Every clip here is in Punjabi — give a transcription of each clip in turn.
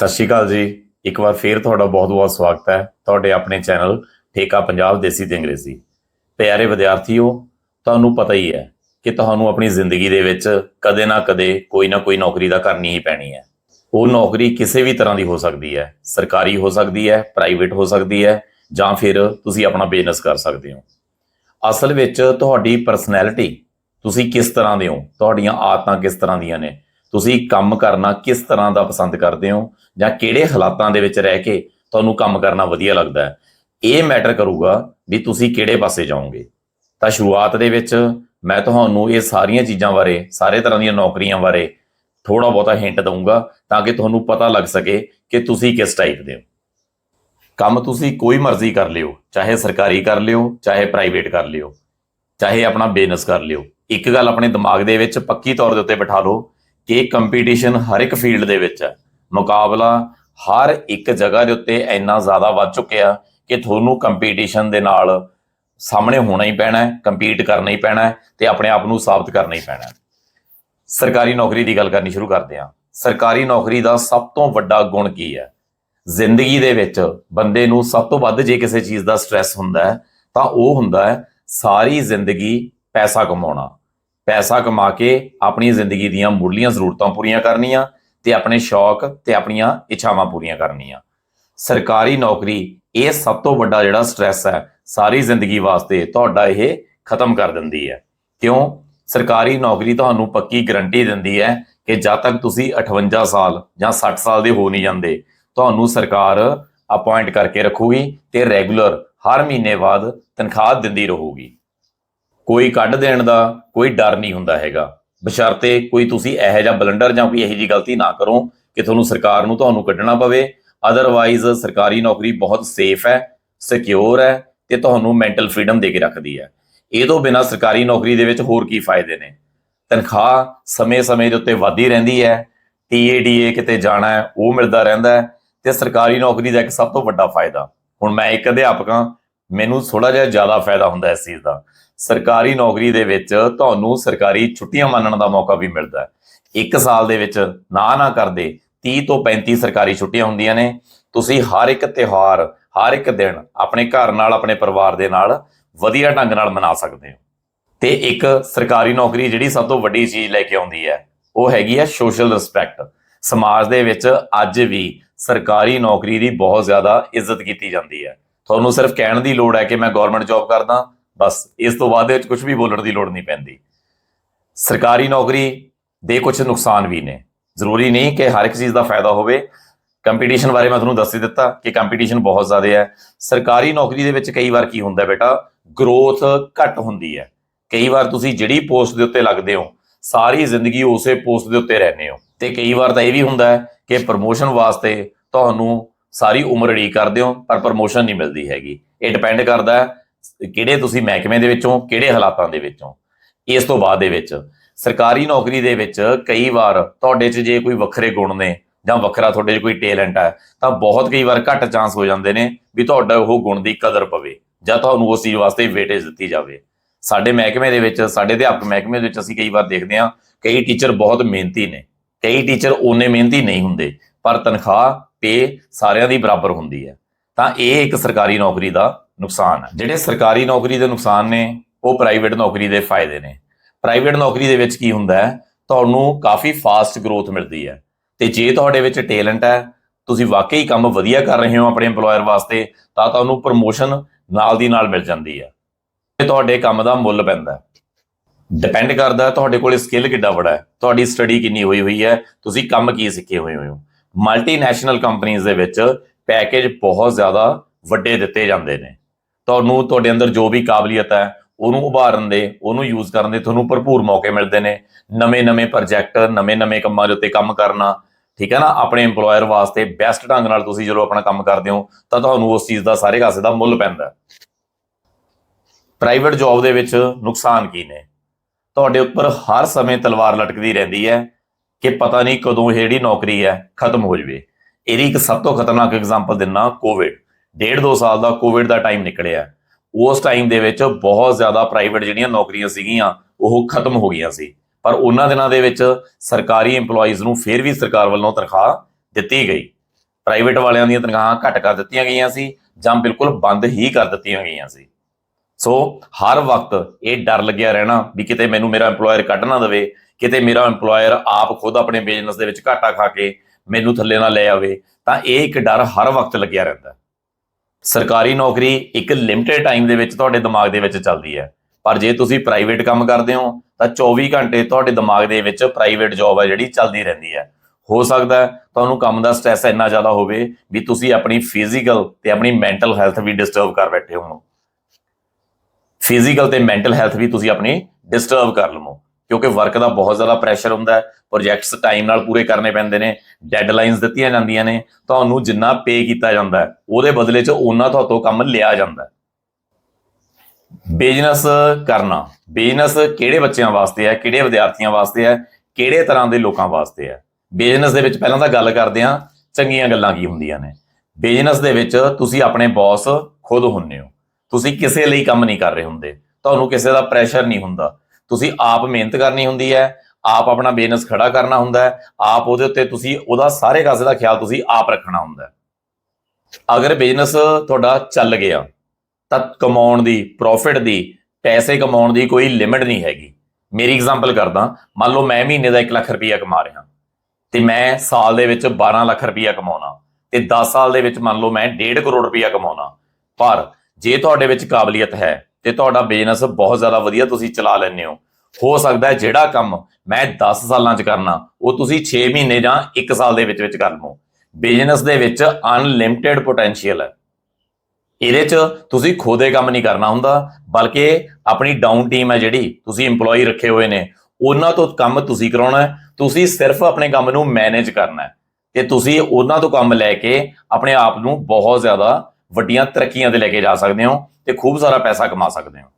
ਸਤਿ ਸ਼੍ਰੀ ਅਕਾਲ ਜੀ। ਇੱਕ ਵਾਰ ਫੇਰ ਤੁਹਾਡਾ ਬਹੁਤ-ਬਹੁਤ ਸਵਾਗਤ ਹੈ ਤੁਹਾਡੇ ਆਪਣੇ ਚੈਨਲ ਠੇਕਾ ਪੰਜਾਬ ਦੇਸੀ ਤੇ ਅੰਗਰੇਜ਼ੀ। ਪਿਆਰੇ ਵਿਦਿਆਰਥੀਓ, ਤੁਹਾਨੂੰ ਪਤਾ ਹੀ ਹੈ ਕਿ ਤੁਹਾਨੂੰ ਆਪਣੀ ਜ਼ਿੰਦਗੀ ਦੇ ਵਿੱਚ ਕਦੇ ਨਾ ਕਦੇ ਕੋਈ ਨਾ ਕੋਈ ਨੌਕਰੀ ਦਾ ਕਰਨੀ ਹੀ ਪੈਣੀ ਹੈ। ਉਹ ਨੌਕਰੀ ਕਿਸੇ ਵੀ ਤਰ੍ਹਾਂ ਦੀ ਹੋ ਸਕਦੀ ਹੈ। ਸਰਕਾਰੀ ਹੋ ਸਕਦੀ ਹੈ, ਪ੍ਰਾਈਵੇਟ ਹੋ ਸਕਦੀ ਹੈ ਜਾਂ ਫਿਰ ਤੁਸੀਂ ਆਪਣਾ ਬਿਜ਼ਨਸ ਕਰ ਸਕਦੇ ਹੋ। ਅਸਲ ਵਿੱਚ ਤੁਹਾਡੀ ਪਰਸਨੈਲਿਟੀ ਤੁਸੀਂ ਕਿਸ ਤਰ੍ਹਾਂ ਦੇ ਹੋ? ਤੁਹਾਡੀਆਂ ਆਦਤਾਂ ਕਿਸ ਤਰ੍ਹਾਂ ਦੀਆਂ ਨੇ? ਤੁਸੀਂ ਕੰਮ ਕਰਨਾ ਕਿਸ ਤਰ੍ਹਾਂ ਦਾ ਪਸੰਦ ਕਰਦੇ ਹੋ ਜਾਂ ਕਿਹੜੇ ਹਾਲਾਤਾਂ ਦੇ ਵਿੱਚ ਰਹਿ ਕੇ ਤੁਹਾਨੂੰ ਕੰਮ ਕਰਨਾ ਵਧੀਆ ਲੱਗਦਾ ਹੈ? ਇਹ ਮੈਟਰ ਕਰੂਗਾ ਵੀ ਤੁਸੀਂ ਕਿਹੜੇ ਪਾਸੇ ਜਾਓਗੇ। ਤਾਂ ਸ਼ੁਰੂਆਤ ਦੇ ਵਿੱਚ ਮੈਂ ਤੁਹਾਨੂੰ ਇਹ ਸਾਰੀਆਂ ਚੀਜ਼ਾਂ ਬਾਰੇ, ਸਾਰੇ ਤਰ੍ਹਾਂ ਦੀਆਂ ਨੌਕਰੀਆਂ ਬਾਰੇ ਥੋੜਾ ਬਹੁਤਾ ਹਿੰਟ ਦਊਂਗਾ ਤਾਂ ਕਿ ਤੁਹਾਨੂੰ ਪਤਾ ਲੱਗ ਸਕੇ ਕਿ ਤੁਸੀਂ ਕਿਸ ਟਾਈਪ ਦੇ ਹੋ। ਕੰਮ ਤੁਸੀਂ ਕੋਈ ਮਰਜ਼ੀ ਕਰ ਲਿਓ, ਚਾਹੇ ਸਰਕਾਰੀ ਕਰ ਲਿਓ, ਚਾਹੇ ਪ੍ਰਾਈਵੇਟ ਕਰ ਲਿਓ, ਚਾਹੇ ਆਪਣਾ ਬਿਜ਼ਨਸ ਕਰ ਲਿਓ। ਇੱਕ ਗੱਲ ਆਪਣੇ ਦਿਮਾਗ ਦੇ ਵਿੱਚ ਪੱਕੀ ਤੌਰ ਦੇ ਉੱਤੇ ਬਿਠਾ ਲਓ ਕਿ ਕੰਪੀਟੀਸ਼ਨ ਹਰ ਇੱਕ ਫੀਲਡ ਦੇ ਵਿੱਚ ਹੈ। ਮੁਕਾਬਲਾ ਹਰ ਇੱਕ ਜਗ੍ਹਾ ਦੇ ਉੱਤੇ ਇੰਨਾ ਜ਼ਿਆਦਾ ਵੱਧ ਚੁੱਕਿਆ ਕਿ ਤੁਹਾਨੂੰ ਕੰਪੀਟੀਸ਼ਨ ਦੇ ਨਾਲ ਸਾਹਮਣੇ ਹੋਣਾ ਹੀ ਪੈਣਾ ਹੈ ਕੰਪੀਟ ਕਰਨਾ ਹੀ ਪੈਣਾ ਹੈ ਤੇ ਆਪਣੇ ਆਪ ਨੂੰ ਸਾਬਤ ਕਰਨਾ ਹੀ ਪੈਣਾ ਹੈ। ਸਰਕਾਰੀ ਨੌਕਰੀ ਦੀ ਗੱਲ ਕਰਨੀ ਸ਼ੁਰੂ ਕਰਦੇ ਹਾਂ। ਸਰਕਾਰੀ ਨੌਕਰੀ ਦਾ ਸਭ ਤੋਂ ਵੱਡਾ ਗੁਣ ਕੀ ਹੈ? ਜ਼ਿੰਦਗੀ ਦੇ ਵਿੱਚ ਬੰਦੇ ਨੂੰ ਸਭ ਤੋਂ ਵੱਧ ਜੇ ਕਿਸੇ ਚੀਜ਼ ਦਾ ਸਟ੍ਰੈਸ ਹੁੰਦਾ ਹੈ, ਤਾਂ ਉਹ ਹੁੰਦਾ ਹੈ ਸਾਰੀ ਜ਼ਿੰਦਗੀ ਪੈਸਾ ਕਮਾਉਣਾ। ਪੈਸਾ ਕਮਾ ਕੇ ਆਪਣੀ ਜ਼ਿੰਦਗੀ ਦੀਆਂ ਮੁੱਢਲੀਆਂ ਜ਼ਰੂਰਤਾਂ ਪੂਰੀਆਂ ਕਰਨੀਆਂ ਤੇ ਆਪਣੇ ਸ਼ੌਕ ਤੇ ਆਪਣੀਆਂ ਇੱਛਾਵਾਂ ਪੂਰੀਆਂ ਕਰਨੀਆਂ। ਸਰਕਾਰੀ ਨੌਕਰੀ ਇਹ ਸਭ ਤੋਂ ਵੱਡਾ ਜਿਹੜਾ ਸਟ੍ਰੈਸ ਹੈ, ਸਾਰੀ ਜ਼ਿੰਦਗੀ ਵਾਸਤੇ ਤੁਹਾਡਾ ਇਹ ਖਤਮ ਕਰ ਦਿੰਦੀ ਹੈ। ਕਿਉਂ? ਸਰਕਾਰੀ ਨੌਕਰੀ ਤੁਹਾਨੂੰ ਪੱਕੀ ਗਰੰਟੀ ਦਿੰਦੀ ਹੈ ਕਿ ਜਦ ਤੱਕ ਤੁਸੀਂ 58 ਸਾਲ ਜਾਂ 60 ਸਾਲ ਦੇ ਹੋ ਨਹੀਂ ਜਾਂਦੇ, ਤੁਹਾਨੂੰ ਸਰਕਾਰ ਅਪਾਇੰਟ ਕਰਕੇ ਰੱਖੂਗੀ ਤੇ ਰੈਗੂਲਰ ਹਰ ਮਹੀਨੇ ਬਾਅਦ ਤਨਖਾਹ ਦਿੰਦੀ ਰਹੂਗੀ। ਕੋਈ ਕੱਢ ਦੇਣ ਦਾ ਕੋਈ ਡਰ ਨਹੀਂ ਹੁੰਦਾ ਹੈਗਾ। ਬਸ਼ਰਤੇ ਕੋਈ ਤੁਸੀਂ ਇਹੋ ਜਿਹਾ ਬਲੰਡਰ ਜਾਂ ਕੋਈ ਇਹੋ ਜਿਹੀ ਗਲਤੀ ਨਾ ਕਰੋ ਕਿ ਤੁਹਾਨੂੰ ਸਰਕਾਰ ਨੂੰ ਤੁਹਾਨੂੰ ਕੱਢਣਾ ਪਵੇ। ਅਦਰਵਾਈਜ਼ ਸਰਕਾਰੀ ਨੌਕਰੀ ਬਹੁਤ ਸੇਫ ਹੈ ਸਿਕਿਉਰ ਹੈ ਤੇ ਤੁਹਾਨੂੰ ਮੈਂਟਲ ਫਰੀडम ਦੇ ਕੇ ਰੱਖਦੀ ਹੈ। ਇਹ ਤੋਂ ਬਿਨਾ ਸਰਕਾਰੀ ਨੌਕਰੀ ਦੇ ਵਿੱਚ ਹੋਰ ਕੀ ਫਾਇਦੇ ਨੇ? ਤਨਖਾਹ ਸਮੇਂ-ਸਮੇਂ ਦੇ ਉੱਤੇ ਵਧਦੀ ਰਹਿੰਦੀ ਹੈ ਟੀਏਡੀਏ ਕਿਤੇ ਜਾਣਾ ਹੈ, ਉਹ ਮਿਲਦਾ ਰਹਿੰਦਾ ਹੈ ਤੇ ਸਰਕਾਰੀ ਨੌਕਰੀ ਦਾ ਇੱਕ ਸਭ ਤੋਂ ਵੱਡਾ ਫਾਇਦਾ। ਹੁਣ ਮੈਂ ਇੱਕ ਅਧਿਆਪਕ ਹਾਂ, ਮੈਨੂੰ ਥੋੜਾ ਜਿਹਾ ਜ਼ਿਆਦਾ ਫਾਇਦਾ ਹੁੰਦਾ ਇਸ ਚੀਜ਼ ਦਾ। ਸਰਕਾਰੀ ਨੌਕਰੀ ਦੇ ਵਿੱਚ ਤੁਹਾਨੂੰ ਸਰਕਾਰੀ ਛੁੱਟੀਆਂ ਮੰਨਣ ਦਾ ਮੌਕਾ ਵੀ ਮਿਲਦਾ ਹੈ। ਇੱਕ ਸਾਲ ਦੇ ਵਿੱਚ ਨਾ ਨਾ ਕਰਦੇ 30 ਤੋਂ 35 ਸਰਕਾਰੀ ਛੁੱਟੀਆਂ ਹੁੰਦੀਆਂ ਨੇ। ਤੁਸੀਂ ਹਰ ਇੱਕ ਤਿਉਹਾਰ, ਹਰ ਇੱਕ ਦਿਨ ਆਪਣੇ ਘਰ ਨਾਲ, ਆਪਣੇ ਪਰਿਵਾਰ ਦੇ ਨਾਲ ਵਧੀਆ ਢੰਗ ਨਾਲ ਮਨਾ ਸਕਦੇ ਹੋ। ਤੇ ਇੱਕ ਸਰਕਾਰੀ ਨੌਕਰੀ ਜਿਹੜੀ ਸਭ ਤੋਂ ਵੱਡੀ ਚੀਜ਼ ਲੈ ਕੇ ਆਉਂਦੀ ਹੈ, ਉਹ ਹੈਗੀ ਹੈ ਸੋਸ਼ਲ ਰਿਸਪੈਕਟ ਸਮਾਜ ਦੇ ਵਿੱਚ ਅੱਜ ਵੀ ਸਰਕਾਰੀ ਨੌਕਰੀ ਦੀ ਬਹੁਤ ਜ਼ਿਆਦਾ ਇੱਜ਼ਤ ਕੀਤੀ ਜਾਂਦੀ ਹੈ। ਤੁਹਾਨੂੰ ਸਿਰਫ ਕਹਿਣ ਦੀ ਲੋੜ ਹੈ ਕਿ ਮੈਂ ਗਵਰਨਮੈਂਟ ਜੌਬ ਕਰਦਾ ਬਸ, ਇਸ ਤੋਂ ਬਾਅਦ ਵਿੱਚ ਕੁਝ ਵੀ ਬੋਲਣ ਦੀ ਲੋੜ ਨਹੀਂ ਪੈਂਦੀ। ਸਰਕਾਰੀ ਨੌਕਰੀ ਦੇ ਕੁਝ ਨੁਕਸਾਨ ਵੀ ਨੇ। ਜ਼ਰੂਰੀ ਨਹੀਂ ਕਿ ਹਰ ਇੱਕ ਚੀਜ਼ ਦਾ ਫਾਇਦਾ ਹੋਵੇ। ਕੰਪੀਟੀਸ਼ਨ ਬਾਰੇ ਮੈਂ ਤੁਹਾਨੂੰ ਦੱਸ ਹੀ ਦਿੱਤਾ ਕਿ ਕੰਪੀਟੀਸ਼ਨ ਬਹੁਤ ਜ਼ਿਆਦਾ ਹੈ। ਸਰਕਾਰੀ ਨੌਕਰੀ ਦੇ ਵਿੱਚ ਕਈ ਵਾਰ ਕੀ ਹੁੰਦਾ ਬੇਟਾ? ਗਰੋਥ ਘੱਟ ਹੁੰਦੀ ਹੈ। ਕਈ ਵਾਰ ਤੁਸੀਂ ਜਿਹੜੀ ਪੋਸਟ ਦੇ ਉੱਤੇ ਲੱਗਦੇ ਹੋ, ਸਾਰੀ ਜ਼ਿੰਦਗੀ ਉਸੇ ਪੋਸਟ ਦੇ ਉੱਤੇ ਰਹਿੰਦੇ ਹੋ। ਤੇ ਕਈ ਵਾਰ ਤਾਂ ਇਹ ਵੀ ਹੁੰਦਾ ਹੈ ਕਿ ਪ੍ਰਮੋਸ਼ਨ ਵਾਸਤੇ ਤੁਹਾਨੂੰ ਸਾਰੀ ਉਮਰ ਅੜੀ ਕਰਦੇ ਹੋ, ਪਰ ਪ੍ਰਮੋਸ਼ਨ ਨਹੀਂ ਮਿਲਦੀ ਹੈਗੀ। ਇਹ ਡਿਪੈਂਡ ਕਰਦਾ ਹੈ ਕਿਹੜੇ ਤੁਸੀਂ ਮਹਿਕਮੇ ਦੇ ਵਿੱਚੋਂ, ਕਿਹੜੇ ਹਾਲਾਤਾਂ ਦੇ ਵਿੱਚੋਂ? ਇਸ ਤੋਂ ਬਾਅਦ ਦੇ ਵਿੱਚ ਸਰਕਾਰੀ ਨੌਕਰੀ ਦੇ ਵਿੱਚ ਕਈ ਵਾਰ ਤੁਹਾਡੇ 'ਚ ਜੇ ਕੋਈ ਵੱਖਰੇ ਗੁਣ ਨੇ ਜਾਂ ਵੱਖਰਾ ਤੁਹਾਡੇ 'ਚ ਕੋਈ ਟੈਲੈਂਟ ਹੈ, ਤਾਂ ਬਹੁਤ ਕਈ ਵਾਰ ਘੱਟ ਚਾਂਸ ਹੋ ਜਾਂਦੇ ਨੇ ਵੀ ਤੁਹਾਡਾ ਉਹ ਗੁਣ ਦੀ ਕਦਰ ਪਵੇ ਜਾਂ ਤੁਹਾਨੂੰ ਉਸ ਚੀਜ਼ ਵਾਸਤੇ ਵੇਟੇਜ ਦਿੱਤੀ ਜਾਵੇ। ਸਾਡੇ ਮਹਿਕਮੇ ਦੇ ਵਿੱਚ, ਸਾਡੇ ਅਧਿਆਪਕ ਮਹਿਕਮੇ ਦੇ ਵਿੱਚ ਅਸੀਂ ਕਈ ਵਾਰ ਦੇਖਦੇ ਹਾਂ, ਕਈ ਟੀਚਰ ਬਹੁਤ ਮਿਹਨਤੀ ਨੇ, ਕਈ ਟੀਚਰ ਓਨੇ ਮਿਹਨਤੀ ਨਹੀਂ ਹੁੰਦੇ, ਪਰ ਤਨਖਾਹ ਪੇ ਸਾਰਿਆਂ ਦੀ ਬਰਾਬਰ ਹੁੰਦੀ ਹੈ। ਤਾਂ ਇਹ ਇੱਕ ਸਰਕਾਰੀ ਨੌਕਰੀ ਦਾ ਨੁਕਸਾਨ ਜਿਹੜੇ ਸਰਕਾਰੀ ਨੌਕਰੀ ਦੇ ਨੁਕਸਾਨ ਨੇ, ਉਹ ਪ੍ਰਾਈਵੇਟ ਨੌਕਰੀ ਦੇ ਫਾਇਦੇ ਨੇ। ਪ੍ਰਾਈਵੇਟ ਨੌਕਰੀ ਦੇ ਵਿੱਚ ਕੀ ਹੁੰਦਾ ਹੈ? ਤੁਹਾਨੂੰ ਕਾਫੀ ਫਾਸਟ ਗਰੋਥ ਮਿਲਦੀ ਹੈ। ਤੇ ਜੇ ਤੁਹਾਡੇ ਵਿੱਚ ਟੈਲੈਂਟ ਹੈ, ਤੁਸੀਂ ਵਾਕਈ ਕੰਮ ਵਧੀਆ ਕਰ ਰਹੇ ਹੋ ਆਪਣੇ EMPLOYER ਵਾਸਤੇ, ਤਾਂ ਤੁਹਾਨੂੰ ਪ੍ਰਮੋਸ਼ਨ ਨਾਲ ਦੀ ਨਾਲ ਮਿਲ ਜਾਂਦੀ ਹੈ। ਤੇ ਤੁਹਾਡੇ ਕੰਮ ਦਾ ਮੁੱਲ ਪੈਂਦਾ ਡਿਪੈਂਡ ਕਰਦਾ ਤੁਹਾਡੇ ਕੋਲ ਸਕਿੱਲ ਕਿੱਡਾ ਬੜਾ ਹੈ। ਤੁਹਾਡੀ ਸਟੱਡੀ ਕਿੰਨੀ ਹੋਈ ਹੋਈ ਹੈ, ਤੁਸੀਂ ਕੰਮ ਕੀ ਸਿੱਖੇ ਹੋਏ ਹੋ। ਮਲਟੀਨੈਸ਼ਨਲ ਕੰਪਨੀਆਂ ਦੇ ਵਿੱਚ ਪੈਕੇਜ ਬਹੁਤ ਜ਼ਿਆਦਾ ਵੱਡੇ ਦਿੱਤੇ ਜਾਂਦੇ ਨੇ। ਤੁਹਾਨੂੰ ਤੁਹਾਡੇ ਅੰਦਰ ਜੋ ਵੀ ਕਾਬਲੀਅਤ ਹੈ, ਉਹਨੂੰ ਉਭਾਰਨ ਦੇ, ਉਹਨੂੰ ਯੂਜ਼ ਕਰਨ ਦੇ ਤੁਹਾਨੂੰ ਭਰਪੂਰ ਮੌਕੇ ਮਿਲਦੇ ਨੇ। ਨਵੇਂ-ਨਵੇਂ ਪ੍ਰੋਜੈਕਟ ਨਵੇਂ-ਨਵੇਂ ਕੰਮਾਂ ਦੇ ਉੱਤੇ ਕੰਮ ਕਰਨਾ, ਠੀਕ ਹੈ ਨਾ? ਆਪਣੇ EMPLOYER ਵਾਸਤੇ ਬੈਸਟ ਢੰਗ ਨਾਲ ਤੁਸੀਂ ਜਦੋਂ ਆਪਣਾ ਕੰਮ ਕਰਦੇ ਹੋ, ਤਾਂ ਤੁਹਾਨੂੰ ਉਸ ਚੀਜ਼ ਦਾ ਸਾਰੇ ਕਾਸੇ ਦਾ ਮੁੱਲ ਪੈਂਦਾ ਪ੍ਰਾਈਵੇਟ ਜੌਬ ਦੇ ਵਿੱਚ ਨੁਕਸਾਨ ਕੀ ਨੇ? ਤੁਹਾਡੇ ਉੱਪਰ ਹਰ ਸਮੇਂ ਤਲਵਾਰ ਲਟਕਦੀ ਰਹਿੰਦੀ ਹੈ ਕਿ ਪਤਾ ਨਹੀਂ ਕਦੋਂ ਇਹ ਜਿਹੜੀ ਨੌਕਰੀ ਹੈ, ਖਤਮ ਹੋ ਜਵੇ। ਇਹਦੀ ਇੱਕ ਸਭ ਤੋਂ ਖਤਰਨਾਕ ਐਗਜ਼ਾਮਪਲ ਦਿੰਨਾ ਕੋਵਿਡ ਡੇਢ ਦੋ ਸਾਲ ਦਾ ਕੋਵਿਡ ਦਾ ਟਾਈਮ ਨਿਕਲਿਆ। ਉਸ ਟਾਈਮ ਦੇ ਵਿੱਚ ਬਹੁਤ ਜ਼ਿਆਦਾ ਪ੍ਰਾਈਵੇਟ ਜਿਹੜੀਆਂ ਨੌਕਰੀਆਂ ਸੀਗੀਆਂ, ਉਹ ਖਤਮ ਹੋ ਗਈਆਂ ਸੀ। ਪਰ ਉਹਨਾਂ ਦਿਨਾਂ ਦੇ ਵਿੱਚ ਸਰਕਾਰੀ EMPLOYEES ਨੂੰ ਫਿਰ ਵੀ ਸਰਕਾਰ ਵੱਲੋਂ ਤਨਖਾਹ ਦਿੱਤੀ ਗਈ। ਪ੍ਰਾਈਵੇਟ ਵਾਲਿਆਂ ਦੀਆਂ ਤਨਖਾਹਾਂ ਘੱਟ ਕਰ ਦਿੱਤੀਆਂ ਗਈਆਂ ਸੀ ਜਾਂ ਬਿਲਕੁਲ ਬੰਦ ਹੀ ਕਰ ਦਿੱਤੀਆਂ ਗਈਆਂ ਸੀ। ਸੋ ਹਰ ਵਕਤ ਇਹ ਡਰ ਲੱਗਿਆ ਰਹਿਣਾ ਵੀ ਕਿਤੇ ਮੈਨੂੰ ਮੇਰਾ EMPLOYER ਕੱਢ ਨਾ ਦੇਵੇ, ਕਿਤੇ ਮੇਰਾ EMPLOYER ਆਪ ਖੁਦ ਆਪਣੇ ਬਿਜ਼ਨਸ ਦੇ ਵਿੱਚ ਘਾਟਾ ਖਾ ਕੇ ਮੈਨੂੰ ਥੱਲੇ ਨਾ ਲੈ ਆਵੇ, ਤਾਂ ਇਹ ਇੱਕ ਡਰ ਹਰ ਵਕਤ ਲੱਗਿਆ ਰਹਿੰਦਾ। ਸਰਕਾਰੀ ਨੌਕਰੀ ਇੱਕ ਲਿਮਿਟਿਡ ਟਾਈਮ ਦੇ ਵਿੱਚ ਤੁਹਾਡੇ ਦਿਮਾਗ ਦੇ ਵਿੱਚ ਚੱਲਦੀ ਹੈ। ਪਰ ਜੇ ਤੁਸੀਂ ਪ੍ਰਾਈਵੇਟ ਕੰਮ ਕਰਦੇ ਹੋ, ਤਾਂ 24 ਘੰਟੇ ਤੁਹਾਡੇ ਦਿਮਾਗ ਦੇ ਵਿੱਚ ਪ੍ਰਾਈਵੇਟ ਜੌਬ ਹੈ ਜਿਹੜੀ ਚੱਲਦੀ ਰਹਿੰਦੀ ਹੈ। ਹੋ ਸਕਦਾ ਤੁਹਾਨੂੰ ਕੰਮ ਦਾ ਸਟ੍ਰੈਸ ਇੰਨਾ ਜ਼ਿਆਦਾ ਹੋਵੇ ਵੀ ਤੁਸੀਂ ਆਪਣੀ ਫਿਜ਼ੀਕਲ ਤੇ ਆਪਣੀ ਮੈਂਟਲ ਹੈਲਥ ਵੀ ਡਿਸਟਰਬ ਕਰ ਬੈਠੇ ਹੋ ਫਿਜ਼ੀਕਲ ਤੇ ਮੈਂਟਲ ਹੈਲਥ ਵੀ ਤੁਸੀਂ ਆਪਣੀ ਡਿਸਟਰਬ ਕਰ ਲਵੋ। ਕਿਉਂਕਿ ਵਰਕ ਦਾ ਬਹੁਤ ਜ਼ਿਆਦਾ ਪ੍ਰੈਸ਼ਰ ਹੁੰਦਾ ਹੈ ਪ੍ਰੋਜੈਕਟਸ ਟਾਈਮ ਨਾਲ ਪੂਰੇ ਕਰਨੇ ਪੈਂਦੇ ਨੇ ਡੈਡਲਾਈਨਸ ਦਿੱਤੀਆਂ ਜਾਂਦੀਆਂ ਨੇ, ਤੁਹਾਨੂੰ ਜਿੰਨਾ ਪੇ ਕੀਤਾ ਜਾਂਦਾ ਹੈ, ਉਹਦੇ ਬਦਲੇ 'ਚ ਉਹਨਾਂ ਤੁਹਾਤੋਂ ਕੰਮ ਲਿਆ ਜਾਂਦਾ ਹੈ। ਬਿਜ਼ਨਸ ਕਰਨਾ ਬਿਜ਼ਨਸ ਕਿਹੜੇ ਬੱਚਿਆਂ ਵਾਸਤੇ ਹੈ, ਕਿਹੜੇ ਵਿਦਿਆਰਥੀਆਂ ਵਾਸਤੇ ਹੈ, ਕਿਹੜੇ ਤਰ੍ਹਾਂ ਦੇ ਲੋਕਾਂ ਵਾਸਤੇ ਹੈ? ਬਿਜ਼ਨਸ ਦੇ ਵਿੱਚ ਪਹਿਲਾਂ ਤਾਂ ਗੱਲ ਕਰਦੇ ਹਾਂ, ਚੰਗੀਆਂ ਗੱਲਾਂ ਕੀ ਹੁੰਦੀਆਂ ਨੇ? ਬਿਜ਼ਨਸ ਦੇ ਵਿੱਚ ਤੁਸੀਂ ਆਪਣੇ ਬੌਸ ਖੁਦ ਹੁੰਨੇ ਹੋ, ਤੁਸੀਂ ਕਿਸੇ ਲਈ ਕੰਮ ਨਹੀਂ ਕਰ ਰਹੇ ਹੁੰਦੇ, ਤੁਹਾਨੂੰ ਕਿਸੇ ਦਾ ਪ੍ਰੈਸ਼ਰ ਨਹੀਂ ਹੁੰਦਾ ਤੁਸੀਂ ਆਪ ਮਿਹਨਤ ਕਰਨੀ ਹੁੰਦੀ ਹੈ, ਆਪ ਆਪਣਾ ਬਿਜ਼ਨਸ ਖੜਾ ਕਰਨਾ ਹੁੰਦਾ ਹੈ, ਆਪ ਉਹਦੇ ਉੱਤੇ ਤੁਸੀਂ ਉਹਦਾ ਸਾਰੇ ਕਾਸੇ ਦਾ ਖਿਆਲ ਤੁਸੀਂ ਆਪ ਰੱਖਣਾ ਹੁੰਦਾ ਹੈ। ਅਗਰ ਬਿਜ਼ਨਸ ਤੁਹਾਡਾ ਚੱਲ ਗਿਆ, ਤਾਂ ਕਮਾਉਣ ਦੀ ਪ੍ਰੋਫਿਟ ਦੀ, ਪੈਸੇ ਕਮਾਉਣ ਦੀ ਕੋਈ ਲਿਮਿਟ ਨਹੀਂ ਹੈਗੀ। ਮੇਰੀ ਐਗਜ਼ਾਮਪਲ ਕਰਦਾ, ਮੰਨ ਲਓ ਮੈਂ ਮਹੀਨੇ ਦਾ 1 ਲੱਖ ਰੁਪਈਆ ਕਮਾ ਰਿਹਾ, ਤੇ ਮੈਂ ਸਾਲ ਦੇ ਵਿੱਚ 12 ਲੱਖ ਰੁਪਈਆ ਕਮਾਉਣਾ, ਤੇ 10 ਸਾਲ ਦੇ ਵਿੱਚ ਮੰਨ ਲਓ ਮੈਂ 1.5 ਕਰੋੜ ਰੁਪਈਆ ਕਮਾਉਣਾ। ਪਰ ਜੇ ਤੁਹਾਡੇ ਵਿੱਚ ਕਾਬਲੀਅਤ ਹੈ ਤੇ ਤੁਹਾਡਾ ਬਿਜ਼ਨਸ ਬਹੁਤ ਜ਼ਿਆਦਾ ਵਧੀਆ ਤੁਸੀਂ ਚਲਾ ਲੈਂਦੇ ਹੋ। ਹੋ ਸਕਦਾ ਹੈ ਜਿਹੜਾ ਕੰਮ ਮੈਂ 10 ਸਾਲਾਂ 'ਚ ਕਰਨਾ, ਉਹ ਤੁਸੀਂ 6 ਮਹੀਨੇ ਜਾਂ 1 ਸਾਲ ਦੇ ਵਿੱਚ ਵਿੱਚ ਕਰ ਲਵੋ। ਬਿਜ਼ਨਸ ਦੇ ਵਿੱਚ ਅਨਲਿਮਿਟਿਡ ਪੋਟੈਂਸ਼ੀਅਲ ਹੈ। ਇਹਦੇ 'ਚ ਤੁਸੀਂ ਖੋਦੇ ਕੰਮ ਨਹੀਂ ਕਰਨਾ ਹੁੰਦਾ, ਬਲਕਿ ਆਪਣੀ ਡਾਊਨ ਟੀਮ ਹੈ ਜਿਹੜੀ, ਤੁਸੀਂ EMPLOYE ਰੱਖੇ ਹੋਏ ਨੇ, ਉਹਨਾਂ ਤੋਂ ਕੰਮ ਤੁਸੀਂ ਕਰਾਉਣਾ ਹੈ, ਤੁਸੀਂ ਸਿਰਫ ਆਪਣੇ ਕੰਮ ਨੂੰ ਮੈਨੇਜ ਕਰਨਾ ਹੈ। ਤੇ ਤੁਸੀਂ ਉਹਨਾਂ ਤੋਂ ਕੰਮ ਲੈ ਕੇ ਆਪਣੇ ਆਪ ਨੂੰ ਬਹੁਤ ਜ਼ਿਆਦਾ ਵੱਡੀਆਂ ਤਰੱਕੀਆਂ ਤੇ ਲੈ ਕੇ ਜਾ ਸਕਦੇ ਹੋ ਤੇ ਖੂਬ ਸਾਰਾ ਪੈਸਾ ਕਮਾ ਸਕਦੇ ਹੋ।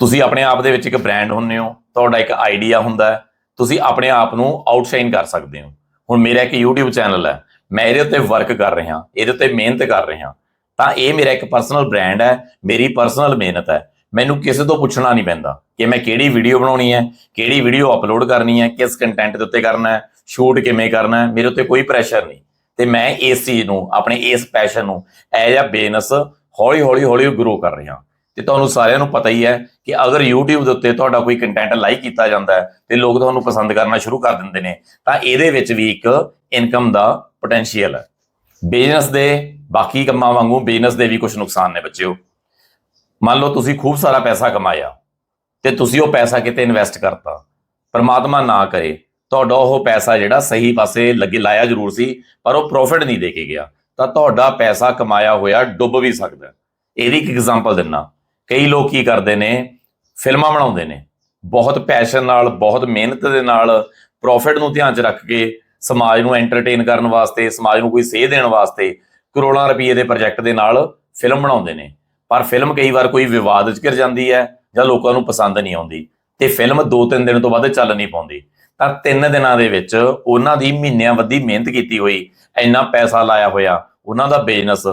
ਤੁਸੀਂ ਆਪਣੇ ਆਪ ਦੇ ਵਿੱਚ ਇੱਕ ਬ੍ਰਾਂਡ ਹੁੰਨੇ ਹੋ, ਤੁਹਾਡਾ ਇੱਕ ਆਈਡੀਆ ਹੁੰਦਾ ਹੈ, ਤੁਸੀਂ ਆਪਣੇ ਆਪ ਨੂੰ ਆਊਟਸ਼ਾਈਨ ਕਰ ਸਕਦੇ ਹੋ। ਹੁਣ ਮੇਰਾ ਇੱਕ YouTube ਚੈਨਲ ਹੈ, ਮੈਂ ਇਹਦੇ ਉੱਤੇ ਵਰਕ ਕਰ ਰਿਹਾ, ਇਹਦੇ ਉੱਤੇ ਮਿਹਨਤ ਕਰ ਰਿਹਾ। ਤਾਂ ਇਹ ਮੇਰਾ ਇੱਕ ਪਰਸਨਲ ਬ੍ਰਾਂਡ ਹੈ, ਮੇਰੀ ਪਰਸਨਲ ਮਿਹਨਤ ਹੈ। ਮੈਨੂੰ ਕਿਸੇ ਤੋਂ ਪੁੱਛਣਾ ਨਹੀਂ ਪੈਂਦਾ ਕਿ ਮੈਂ ਕਿਹੜੀ ਵੀਡੀਓ ਬਣਾਉਣੀ ਹੈ, ਕਿਹੜੀ ਵੀਡੀਓ ਅਪਲੋਡ ਕਰਨੀ ਹੈ, ਕਿਸ ਕੰਟੈਂਟ ਦੇ ਉੱਤੇ ਕਰਨਾ ਹੈ ਸ਼ੂਟ ਕਿਵੇਂ ਕਰਨਾ ਹੈ, ਮੇਰੇ ਉੱਤੇ ਕੋਈ ਪ੍ਰੈਸ਼ਰ ਨਹੀਂ। ਤੇ ਮੈਂ ਇਸ ਚੀਜ਼ ਨੂੰ, ਆਪਣੇ ਇਸ ਪੈਸ਼ਨ ਨੂੰ ਐਜ਼ ਅ ਬਿਜ਼ਨਸ ਹੌਲੀ ਹੌਲੀ ਹੌਲੀ ਗਰੋ ਕਰ ਰਿਹਾ। ਤੇ ਤੁਹਾਨੂੰ ਸਾਰਿਆਂ ਨੂੰ ਪਤਾ ਹੀ ਹੈ ਕਿ ਅਗਰ YouTube ਦੇ ਉੱਤੇ ਤੁਹਾਡਾ ਕੋਈ ਕੰਟੈਂਟ ਲਾਈਕ ਕੀਤਾ ਜਾਂਦਾ ਹੈ ਤੇ ਲੋਕ ਤੁਹਾਨੂੰ ਪਸੰਦ ਕਰਨਾ ਸ਼ੁਰੂ ਕਰ ਦਿੰਦੇ ਨੇ, ਤਾਂ ਇਹਦੇ ਵਿੱਚ ਵੀ ਇੱਕ ਇਨਕਮ ਦਾ ਪੋਟੈਂਸ਼ੀਅਲ ਹੈ। ਬਿਜ਼ਨਸ ਦੇ ਬਾਕੀ ਕੰਮਾਂ ਵਾਂਗੂ ਬਿਜ਼ਨਸ ਦੇ ਵੀ ਕੁਝ ਨੁਕਸਾਨ ਨੇ ਬੱਚਿਓ। ਮੰਨ ਲਓ ਤੁਸੀਂ ਖੂਬ ਸਾਰਾ ਪੈਸਾ ਕਮਾਇਆ ਤੇ ਤੁਸੀਂ ਉਹ ਪੈਸਾ ਕਿਤੇ ਇਨਵੈਸਟ ਕਰਤਾ, ਪਰਮਾਤਮਾ ਨਾ ਕਰੇ ਤੁਹਾਡਾ ਉਹ ਪੈਸਾ ਜਿਹੜਾ ਸਹੀ ਪਾਸੇ ਲੱਗੇ, ਲਾਇਆ ਜ਼ਰੂਰ ਸੀ, ਪਰ ਉਹ ਪ੍ਰੋਫਿਟ ਨਹੀਂ ਦੇ ਕੇ ਗਿਆ। ਤਾਂ ਤੁਹਾਡਾ ਪੈਸਾ ਕਮਾਇਆ ਹੋਇਆ ਡੁੱਬ ਵੀ ਸਕਦਾ। ਹੈ। ਇਹਦੀ ਇੱਕ ਐਗਜ਼ਾਮਪਲ ਦਿੰਨਾ। ਕਈ ਲੋਕ ਕੀ ਕਰਦੇ ਨੇ, ਫਿਲਮਾਂ ਬਣਾਉਂਦੇ ਨੇ। ਬਹੁਤ ਪੈਸ਼ਨ ਨਾਲ, ਬਹੁਤ ਮਿਹਨਤ ਦੇ ਨਾਲ ਪ੍ਰੋਫਿਟ ਨੂੰ ਧਿਆਨ 'ਚ ਰੱਖ ਕੇ ਸਮਾਜ ਨੂੰ ਐਂਟਰਟੇਨ ਕਰਨ ਵਾਸਤੇ, ਸਮਾਜ ਨੂੰ ਕੋਈ ਸੇਧ ਦੇਣ ਵਾਸਤੇ ਕਰੋੜਾਂ ਰੁਪਏ ਦੇ ਪ੍ਰੋਜੈਕਟ ਦੇ ਨਾਲ ਫਿਲਮ ਬਣਾਉਂਦੇ ਨੇ। ਪਰ ਫਿਲਮ ਕਈ ਵਾਰ ਕੋਈ ਵਿਵਾਦ 'ਚ ਘਿਰ ਜਾਂਦੀ ਹੈ ਜਾਂ ਲੋਕਾਂ ਨੂੰ ਪਸੰਦ ਨਹੀਂ ਆਉਂਦੀ। ਤੇ ਫਿਲਮ 2-3 ਦਿਨ ਤੋਂ ਬਾਅਦ ਚੱਲ ਨਹੀਂ ਪਾਉਂਦੀ। ਤਾਂ ਤਿੰਨ ਦਿਨਾਂ ਦੇ ਵਿੱਚ ਉਹਨਾਂ ਦੀ ਮਹੀਨਿਆਂ ਵੱਧੀ ਮਿਹਨਤ ਕੀਤੀ ਹੋਈ, ਇੰਨਾ ਪੈਸਾ ਲਾਇਆ ਹੋਇਆ, ਉਹਨਾਂ ਦਾ ਬਿਜ਼ਨਸ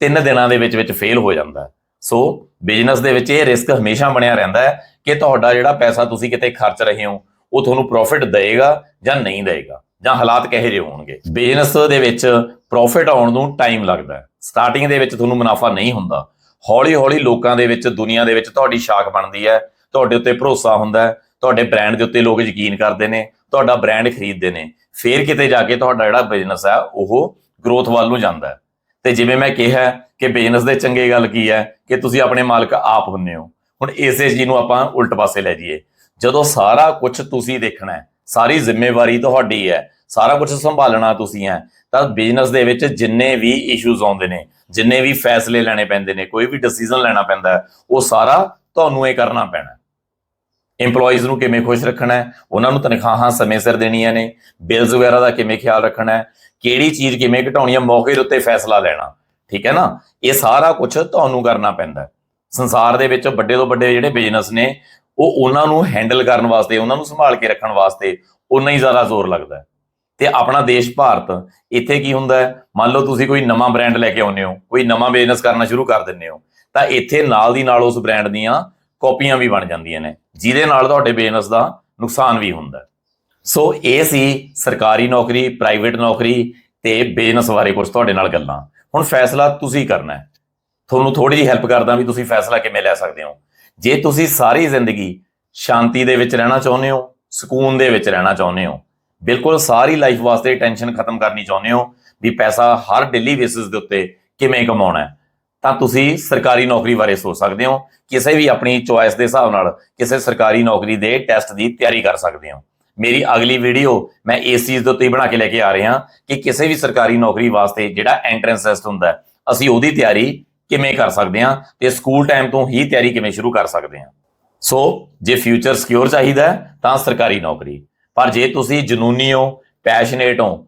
ਤਿੰਨ ਦਿਨਾਂ ਦੇ ਵਿੱਚ ਵਿੱਚ ਫੇਲ ਹੋ ਜਾਂਦਾ ਹੈ। ਸੋ ਬਿਜ਼ਨਸ ਦੇ ਵਿੱਚ ਇਹ ਰਿਸਕ ਹਮੇਸ਼ਾ ਬਣਿਆ ਰਹਿੰਦਾ ਹੈ ਕਿ ਤੁਹਾਡਾ ਜਿਹੜਾ ਪੈਸਾ ਤੁਸੀਂ ਕਿਤੇ ਖਰਚ ਰਹੇ ਹੋ, ਉਹ ਤੁਹਾਨੂੰ ਪ੍ਰੋਫਿਟ ਦੇਵੇਗਾ ਜਾਂ ਨਹੀਂ ਦੇਵੇਗਾ, ਜਾਂ ਹਾਲਾਤ ਕਿਹੋ ਜਿਹੇ ਹੋਣਗੇ। ਬਿਜ਼ਨਸ ਦੇ ਵਿੱਚ ਪ੍ਰੋਫਿਟ ਆਉਣ ਨੂੰ ਟਾਈਮ ਲੱਗਦਾ ਹੈ। ਸਟਾਰਟਿੰਗ ਦੇ ਵਿੱਚ ਤੁਹਾਨੂੰ ਮੁਨਾਫਾ ਨਹੀਂ ਹੁੰਦਾ। ਹੌਲੀ ਹੌਲੀ ਲੋਕਾਂ ਦੇ ਵਿੱਚ, ਦੁਨੀਆ ਦੇ ਵਿੱਚ ਤੁਹਾਡੀ ਸ਼ਾਖ ਬਣਦੀ ਹੈ, ਤੁਹਾਡੇ ਉੱਤੇ ਭਰੋਸਾ ਹੁੰਦਾ ਹੈ ਤੁਹਾਡੇ ਬ੍ਰਾਂਡ ਦੇ ਉੱਤੇ ਲੋਕ ਯਕੀਨ ਕਰਦੇ ਨੇ, ਤੁਹਾਡਾ ਬ੍ਰਾਂਡ ਖਰੀਦਦੇ ਨੇ, ਫਿਰ ਕਿਤੇ ਜਾ ਕੇ ਤੁਹਾਡਾ ਜਿਹੜਾ ਬਿਜ਼ਨਸ ਹੈ ਉਹ ਗਰੋਥ ਵੱਲ ਨੂੰ ਜਾਂਦਾ ਹੈ। ਤੇ ਜਿਵੇਂ ਮੈਂ ਕਿਹਾ ਕਿ ਬਿਜ਼ਨਸ ਦੇ ਚੰਗੇ ਗੱਲ ਕੀ ਹੈ, ਕਿ ਤੁਸੀਂ ਆਪਣੇ ਮਾਲਕ ਆਪ ਹੁੰਨੇ ਹੋ। ਹੁਣ ਇਸੇ ਚੀਜ਼ ਨੂੰ ਆਪਾਂ ਉਲਟ ਪਾਸੇ ਲੈ ਜਾਈਏ। ਜਦੋਂ ਸਾਰਾ ਕੁਝ ਤੁਸੀਂ ਦੇਖਣਾ ਹੈ, ਸਾਰੀ ਜ਼ਿੰਮੇਵਾਰੀ ਤੁਹਾਡੀ ਹੈ, ਸਾਰਾ ਕੁਝ ਸੰਭਾਲਣਾ ਤੁਸੀਂ ਹੈ, ਤਾਂ ਬਿਜ਼ਨਸ ਦੇ ਵਿੱਚ ਜਿੰਨੇ ਵੀ ਇਸ਼ੂਜ਼ ਆਉਂਦੇ ਨੇ, ਜਿੰਨੇ ਵੀ ਫੈਸਲੇ ਲੈਣੇ ਪੈਂਦੇ ਨੇ, ਕੋਈ ਵੀ ਡਿਸੀਜਨ ਲੈਣਾ ਪੈਂਦਾ ਉਹ ਸਾਰਾ ਤੁਹਾਨੂੰ ਇਹ ਕਰਨਾ ਪੈਣਾ EMPLOYEES ਨੂੰ ਕਿਵੇਂ ਖੁਸ਼ ਰੱਖਣਾ ਹੈ? ਉਹਨਾਂ ਨੂੰ ਤਨਖਾਹਾਂ ਸਮੇਂ ਸਿਰ ਦੇਣੀਆਂ ਨੇ। ਬਿਲਸ ਵਗੈਰਾ ਦਾ ਕਿਵੇਂ ਖਿਆਲ ਰੱਖਣਾ ਹੈ? ਕਿਹੜੀ ਚੀਜ਼ ਕਿਵੇਂ ਘਟਾਉਣੀ ਹੈ? ਮੌਕੇ ਦੇ ਉੱਤੇ ਫੈਸਲਾ ਲੈਣਾ। ਠੀਕ ਹੈ ਨਾ? ਇਹ ਸਾਰਾ ਕੁਝ ਤੁਹਾਨੂੰ ਕਰਨਾ ਪੈਂਦਾ ਹੈ। ਸੰਸਾਰ ਦੇ ਵਿੱਚ ਵੱਡੇ ਤੋਂ ਵੱਡੇ ਜਿਹੜੇ ਬਿਜ਼ਨਸ ਨੇ, ਉਹ ਉਹਨਾਂ ਨੂੰ ਹੈਂਡਲ ਕਰਨ ਵਾਸਤੇ, ਉਹਨਾਂ ਨੂੰ ਸੰਭਾਲ ਕੇ ਰੱਖਣ ਵਾਸਤੇ ਉਨਾ ਹੀ ਜ਼ਿਆਦਾ ਜ਼ੋਰ ਲੱਗਦਾ ਹੈ। ਤੇ ਆਪਣਾ ਦੇਸ਼ ਭਾਰਤ, ਇੱਥੇ ਕੀ ਹੁੰਦਾ ਹੈ? ਮੰਨ ਲਓ ਤੁਸੀਂ ਕੋਈ ਨਵਾਂ ਬ੍ਰਾਂਡ ਲੈ ਕੇ ਆਉਂਦੇ ਹੋ, ਕੋਈ ਨਵਾਂ ਬਿਜ਼ਨਸ ਕਰਨਾ ਸ਼ੁਰੂ ਕਰ ਦਿੰਦੇ ਹੋ, ਤਾਂ ਇੱਥੇ ਨਾਲ ਦੀ ਨਾਲ ਉਸ ਬ੍ਰਾਂਡ ਦੀਆਂ ਕਾਪੀਆਂ ਵੀ ਬਣ ਜਾਂਦੀਆਂ ਨੇ, ਜਿਹਦੇ ਨਾਲ ਤੁਹਾਡੇ ਬਿਜ਼ਨਸ ਦਾ ਨੁਕਸਾਨ ਵੀ ਹੁੰਦਾ। ਸੋ ਇਹ ਸੀ ਸਰਕਾਰੀ ਨੌਕਰੀ ਪ੍ਰਾਈਵੇਟ ਨੌਕਰੀ ਤੇ ਬਿਜ਼ਨਸ ਬਾਰੇ ਕੁਝ ਤੁਹਾਡੇ ਨਾਲ ਗੱਲਾਂ। ਹੁਣ ਫੈਸਲਾ ਤੁਸੀਂ ਕਰਨਾ ਹੈ। ਤੁਹਾਨੂੰ ਥੋੜੀ ਜਿਹੀ ਹੈਲਪ ਕਰਦਾ ਵੀ ਤੁਸੀਂ ਫੈਸਲਾ ਕਿਵੇਂ ਲੈ ਸਕਦੇ ਹੋ। ਜੇ ਤੁਸੀਂ ਸਾਰੀ ਜ਼ਿੰਦਗੀ ਸ਼ਾਂਤੀ ਦੇ ਵਿੱਚ ਰਹਿਣਾ ਚਾਹੁੰਦੇ ਹੋ, ਸਕੂਨ ਦੇ ਵਿੱਚ ਰਹਿਣਾ ਚਾਹੁੰਦੇ ਹੋ, ਬਿਲਕੁਲ ਸਾਰੀ ਲਾਈਫ ਵਾਸਤੇ ਟੈਨਸ਼ਨ ਖਤਮ ਕਰਨੀ ਚਾਹੁੰਦੇ ਹੋ, ਵੀ ਪੈਸਾ ਹਰ ਡੇਲੀ ਬੇਸਿਸ ਦੇ ਉੱਤੇ ਕਿਵੇਂ ਕਮਾਉਣਾ ਹੈ। ਤਾਂ ਤੁਸੀਂ ਸਰਕਾਰੀ ਨੌਕਰੀ ਬਾਰੇ ਸੋਚ ਸਕਦੇ ਹੋ, ਕਿਸੇ ਵੀ ਆਪਣੀ ਚੁਆਇਸ ਦੇ ਹਿਸਾਬ ਨਾਲ ਕਿਸੇ ਸਰਕਾਰੀ ਨੌਕਰੀ ਦੇ ਟੈਸਟ ਦੀ ਤਿਆਰੀ ਕਰ ਸਕਦੇ ਹੋ। ਮੇਰੀ ਅਗਲੀ ਵੀਡੀਓ ਮੈਂ ਇਸ ਚੀਜ਼ ਦੇ ਉੱਤੇ ਬਣਾ ਕੇ ਲੈ ਕੇ ਆ ਰਿਹਾ ਕਿ ਕਿਸੇ ਵੀ ਸਰਕਾਰੀ ਨੌਕਰੀ ਵਾਸਤੇ ਜਿਹੜਾ ਐਂਟਰੈਂਸ ਟੈਸਟ ਹੁੰਦਾ, ਅਸੀਂ ਉਹਦੀ ਤਿਆਰੀ ਕਿਵੇਂ ਕਰ ਸਕਦੇ ਹਾਂ ਤੇ ਸਕੂਲ ਟਾਈਮ ਤੋਂ ਹੀ ਤਿਆਰੀ ਕਿਵੇਂ ਸ਼ੁਰੂ ਕਰ ਸਕਦੇ ਹਾਂ। ਸੋ ਜੇ ਫਿਊਚਰ ਸਿਕਿਉਰ ਚਾਹੀਦਾ ਤਾਂ ਸਰਕਾਰੀ ਨੌਕਰੀ, ਪਰ ਜੇ ਤੁਸੀਂ ਜਨੂਨੀ ਹੋ ਪੈਸ਼ਨੇਟ ਹੋ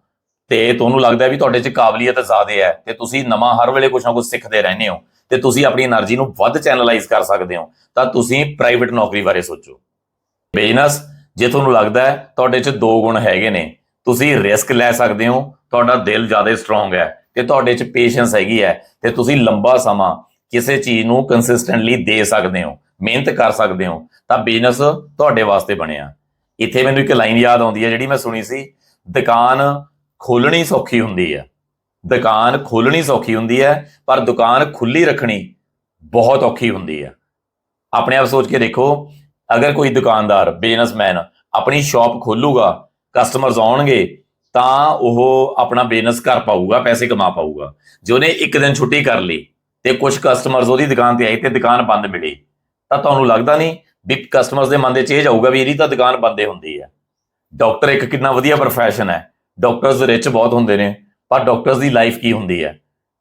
ਤੇ ਤੁਹਾਨੂੰ ਲੱਗਦਾ ਵੀ ਤੁਹਾਡੇ 'ਚ ਕਾਬਲੀਅਤ ਜ਼ਿਆਦਾ ਹੈ ਤੇ ਤੁਸੀਂ ਨਵਾਂ ਹਰ ਵੇਲੇ ਕੁਝ ਨਾ ਕੁਝ ਸਿੱਖਦੇ ਰਹਿੰਦੇ ਹੋ ਤੇ ਤੁਸੀਂ ਆਪਣੀ એનર્ਜੀ ਨੂੰ ਵੱਧ ਚੈਨਲਾਈਜ਼ ਕਰ ਸਕਦੇ ਹੋ, ਤਾਂ ਤੁਸੀਂ ਪ੍ਰਾਈਵੇਟ ਨੌਕਰੀ ਬਾਰੇ ਸੋਚੋ। ਬਿਜ਼ਨਸ, ਜੇ ਤੁਹਾਨੂੰ ਲੱਗਦਾ ਹੈ ਤੁਹਾਡੇ 'ਚ ਦੋ ਗੁਣ ਹੈਗੇ ਨੇ, ਤੁਸੀਂ ਰਿਸਕ ਲੈ ਸਕਦੇ ਹੋ, ਤੁਹਾਡਾ ਦਿਲ ਜ਼ਿਆਦਾ ਸਟਰੋਂਗ ਹੈ ਤੇ ਤੁਹਾਡੇ 'ਚ ਪੇਸ਼ੈਂਸ ਹੈਗੀ ਹੈ ਤੇ ਤੁਸੀਂ ਲੰਬਾ ਸਮਾਂ ਕਿਸੇ ਚੀਜ਼ ਨੂੰ ਕੰਸਿਸਟੈਂਟਲੀ ਦੇ ਸਕਦੇ ਹੋ, ਮਿਹਨਤ ਕਰ ਸਕਦੇ ਹੋ, ਤਾਂ ਬਿਜ਼ਨਸ ਤੁਹਾਡੇ ਵਾਸਤੇ ਬਣਿਆ। ਇੱਥੇ ਮੈਨੂੰ ਇੱਕ ਲਾਈਨ ਯਾਦ ਆਉਂਦੀ ਹੈ ਜਿਹੜੀ ਮੈਂ ਸੁਣੀ ਸੀ, ਦੁਕਾਨ ਖੋਲਣੀ ਸੌਖੀ ਹੁੰਦੀ ਹੈ। ਦੁਕਾਨ ਖੋਲਣੀ ਸੌਖੀ ਹੁੰਦੀ ਹੈ, ਪਰ ਦੁਕਾਨ ਖੁੱਲੀ ਰੱਖਣੀ ਬਹੁਤ ਔਖੀ ਹੁੰਦੀ ਹੈ। ਆਪਣੇ ਆਪ ਸੋਚ ਕੇ ਦੇਖੋ, ਅਗਰ ਕੋਈ ਦੁਕਾਨਦਾਰ, ਬਿਜ਼ਨਸਮੈਨ ਆਪਣੀ ਸ਼ਾਪ ਖੋਲੂਗਾ, ਕਸਟਮਰਸ ਆਉਣਗੇ, ਤਾਂ ਉਹ ਆਪਣਾ ਬਿਜ਼ਨਸ ਕਰ ਪਾਊਗਾ, ਪੈਸੇ ਕਮਾ ਪਾਊਗਾ। ਜੇ ਉਹਨੇ ਇੱਕ ਦਿਨ ਛੁੱਟੀ ਕਰ ਲਈ ਤੇ ਕੁਝ ਕਸਟਮਰਸ ਉਹਦੀ ਦੁਕਾਨ ਤੇ ਆਏ ਤੇ ਦੁਕਾਨ ਬੰਦ ਮਿਲੀ, ਤਾਂ ਤੁਹਾਨੂੰ ਲੱਗਦਾ ਨਹੀਂ ਵੀ ਕਸਟਮਰਸ ਦੇ ਮਨ ਦੇ ਚ ਇਹ ਜਾਊਗਾ ਵੀ ਇਹਦੀ ਤਾਂ ਦੁਕਾਨ ਬੰਦੇ ਹੁੰਦੀ ਹੈ। ਡਾਕਟਰ ਇੱਕ ਕਿੰਨਾ ਵਧੀਆ profession ਹੈ। ਡਾਕਟਰਸ ਰਿਚ ਬਹੁਤ ਹੁੰਦੇ ਨੇ, ਪਰ ਡਾਕਟਰਸ ਦੀ ਲਾਈਫ ਕੀ ਹੁੰਦੀ ਹੈ?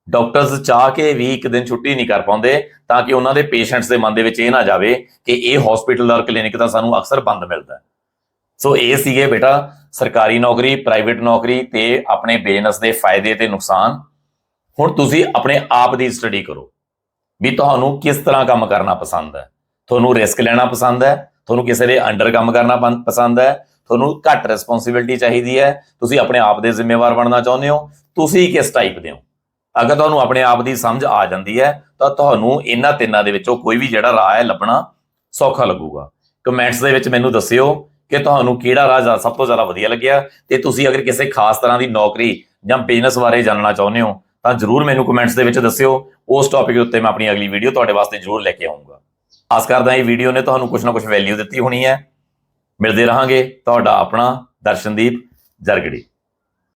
ਡਾਕਟਰਸ ਚਾਹ ਕੇ ਵੀ ਇੱਕ ਦਿਨ ਛੁੱਟੀ ਨਹੀਂ ਕਰ ਪਾਉਂਦੇ, ਤਾਂ ਕਿ ਉਹਨਾਂ ਦੇ ਪੇਸ਼ੈਂਟਸ ਦੇ ਮਨ ਦੇ ਵਿੱਚ ਇਹ ਨਾ ਜਾਵੇ ਕਿ ਇਹ ਹਸਪੀਟਲ ਔਰ ਕਲੀਨਿਕ ਤਾਂ ਸਾਨੂੰ ਅਕਸਰ ਬੰਦ ਮਿਲਦਾ ਸੋ ਇਹ ਸੀਗੇ ਬੇਟਾ, ਸਰਕਾਰੀ ਨੌਕਰੀ ਪ੍ਰਾਈਵੇਟ ਨੌਕਰੀ ਤੇ ਆਪਣੇ ਬਿਜ਼ਨਸ ਦੇ ਫਾਇਦੇ ਤੇ ਨੁਕਸਾਨ। ਹੁਣ ਤੁਸੀਂ ਆਪਣੇ ਆਪ ਦੀ ਸਟੱਡੀ ਕਰੋ ਵੀ ਤੁਹਾਨੂੰ ਕਿਸ ਤਰ੍ਹਾਂ ਕੰਮ ਕਰਨਾ ਪਸੰਦ ਹੈ। ਤੁਹਾਨੂੰ ਰਿਸਕ ਲੈਣਾ ਪਸੰਦ ਹੈ, ਤੁਹਾਨੂੰ ਕਿਸੇ ਦੇ ਅੰਡਰ ਕੰਮ ਕਰਨਾ ਪਸੰਦ ਹੈ ਤੁਹਾਨੂੰ ਘੱਟ ਰਿਸਪੌਂਸਿਬਿਲਟੀ ਚਾਹੀਦੀ ਹੈ। ਤੁਸੀਂ ਆਪਣੇ ਆਪ ਦੇ ਜ਼ਿੰਮੇਵਾਰ ਬਣਨਾ ਚਾਹੁੰਦੇ ਹੋ। ਤੁਸੀਂ ਕਿਸ ਟਾਈਪ ਦੇ ਹੋ? ਅਗਰ ਤੁਹਾਨੂੰ ਆਪਣੇ ਆਪ ਦੀ ਸਮਝ ਆ ਜਾਂਦੀ ਹੈ, ਤਾਂ ਤੁਹਾਨੂੰ ਇਹਨਾਂ ਤਿੰਨਾਂ ਦੇ ਵਿੱਚੋਂ ਕੋਈ ਵੀ ਜਿਹੜਾ ਰਾਹ ਹੈ ਲੱਭਣਾ ਸੌਖਾ ਲੱਗੂਗਾ। ਕਮੈਂਟਸ ਦੇ ਵਿੱਚ ਮੈਨੂੰ ਦੱਸਿਓ ਕਿ ਤੁਹਾਨੂੰ ਕਿਹੜਾ ਰਾਹ ਸਭ ਤੋਂ ਜ਼ਿਆਦਾ ਵਧੀਆ ਲੱਗਿਆ। ਤੇ ਤੁਸੀਂ ਅਗਰ ਕਿਸੇ ਖਾਸ ਤਰ੍ਹਾਂ ਦੀ ਨੌਕਰੀ ਜਾਂ ਬਿਜ਼ਨਸ ਬਾਰੇ ਜਾਣਨਾ ਚਾਹੁੰਦੇ ਹੋ, ਤਾਂ ਜਰੂਰ ਮੈਨੂੰ ਕਮੈਂਟਸ ਦੇ ਵਿੱਚ ਦੱਸਿਓ। ਉਸ ਟੌਪਿਕ ਉੱਤੇ ਮੈਂ ਆਪਣੀ ਅਗਲੀ ਵੀਡੀਓ ਤੁਹਾਡੇ ਵਾਸਤੇ ਜਰੂਰ ਲੈ ਕੇ ਆਉਂਗਾ ਆਸ ਕਰਦਾ ਇਹ ਵੀਡੀਓ ਨੇ ਤੁਹਾਨੂੰ ਕੁਝ ਨਾ ਕੁਝ ਵੈਲਿਊ ਦਿੱਤੀ ਹੋਣੀ ਹੈ। ਮਿਲਦੇ ਰਹਾਂਗੇ ਤੁਹਾਡਾ ਆਪਣਾ ਦਰਸ਼ਨਦੀਪ ਜਰਗੜੀ।